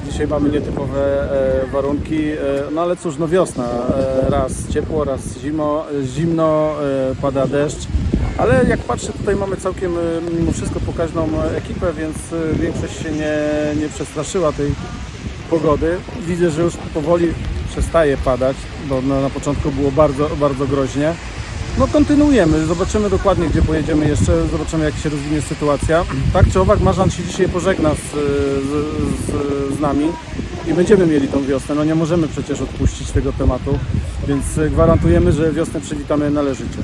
Dzisiaj mamy nietypowe e, warunki, e, no ale cóż, no wiosna. E, raz ciepło, raz zimo, zimno, pada deszcz. Ale jak patrzę, tutaj mamy całkiem mimo wszystko pokaźną ekipę, więc większość się nie, nie przestraszyła tej pogody. Widzę, że już powoli przestaje padać, bo na, na początku było bardzo, bardzo groźnie. No kontynuujemy, zobaczymy dokładnie gdzie pojedziemy jeszcze, zobaczymy jak się rozwinie sytuacja. Tak czy owak Marzan się dzisiaj pożegna z, z, z, z nami i będziemy mieli tą wiosnę. No nie możemy przecież odpuścić tego tematu, więc gwarantujemy, że wiosnę przywitamy należycie.